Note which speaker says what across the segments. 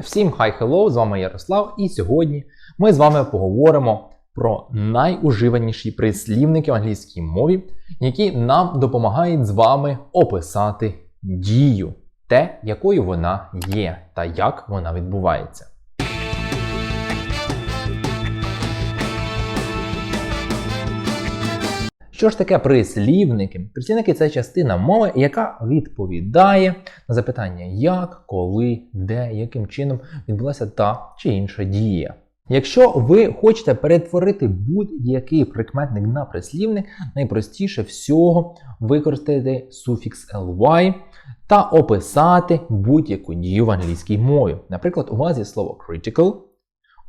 Speaker 1: Всім хай хеллоу, з вами Ярослав, і сьогодні ми з вами поговоримо про найуживаніші прислівники в англійській мові, які нам допомагають з вами описати дію, те, якою вона є, та як вона відбувається. Що ж таке прислівники? Прислівники це частина мови, яка відповідає на запитання як, коли, де, яким чином відбулася та чи інша дія. Якщо ви хочете перетворити будь-який прикметник на прислівник, найпростіше всього використати суфікс ly та описати будь-яку дію в англійській мові. Наприклад, у вас є слово critical,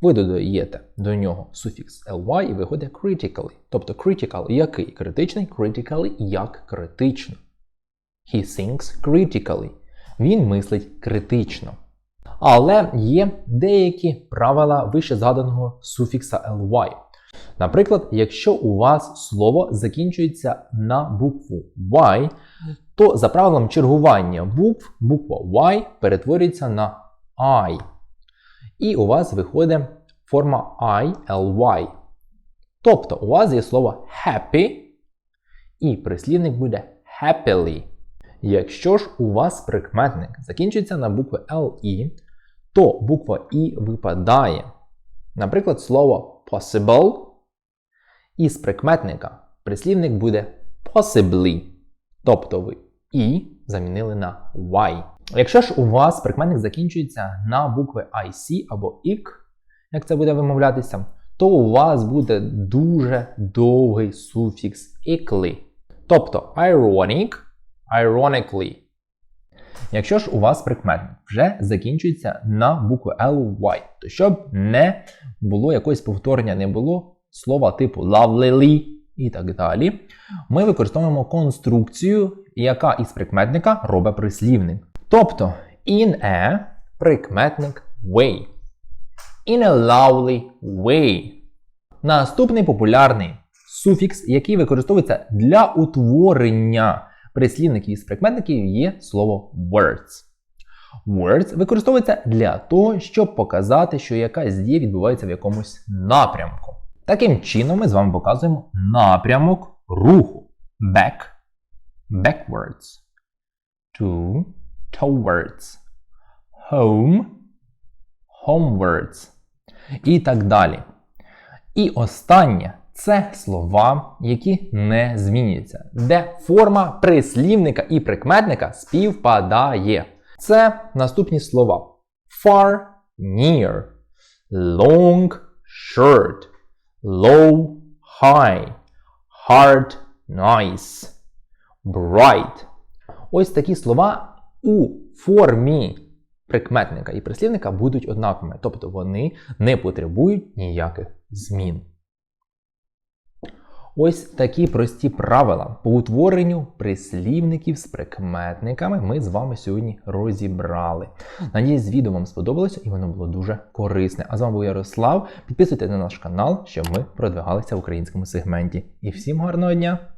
Speaker 1: ви додаєте до нього суфікс ly і виходить critically. Тобто critical який? Критичний, critically як критично. He thinks critically. Він мислить критично. Але є деякі правила вище згаданого суфікса ly. Наприклад, якщо у вас слово закінчується на букву Y, то за правилом чергування букв буква Y перетворюється на I. І у вас виходить форма ILY. Тобто у вас є слово happy, і прислівник буде happily. Якщо ж у вас прикметник закінчується на букву LE, то буква І випадає. Наприклад, слово possible. Із прикметника прислівник буде possibly. Тобто ви І замінили на Y. Якщо ж у вас прикметник закінчується на букви IC або IC, як це буде вимовлятися, то у вас буде дуже довгий суфікс ікли. Тобто ironic, ironically. Якщо ж у вас прикметник вже закінчується на букву ly, то щоб не було якогось повторення, не було слова типу lovely і так далі, ми використовуємо конструкцію, яка із прикметника робить прислівник. Тобто in a прикметник way. In a lovely way. Наступний популярний суфікс, який використовується для утворення прислівників із прикметників, є слово words. Words використовується для того, щоб показати, що якась дія відбувається в якомусь напрямку. Таким чином, ми з вами показуємо напрямок руху. Back, backwards. To, towards. Home, homewards. І так далі. І останнє це слова, які не змінюються, де форма прислівника і прикметника співпадає. Це наступні слова: far, near, long, short, low, high, hard, nice, bright. Ось такі слова у формі прикметника і прислівника будуть однаковими, тобто вони не потребують ніяких змін. Ось такі прості правила по утворенню прислівників з прикметниками ми з вами сьогодні розібрали. Надіюсь, відео вам сподобалося і воно було дуже корисне. А з вами був Ярослав. Підписуйтесь на наш канал, щоб ми продвигалися в українському сегменті. І всім гарного дня!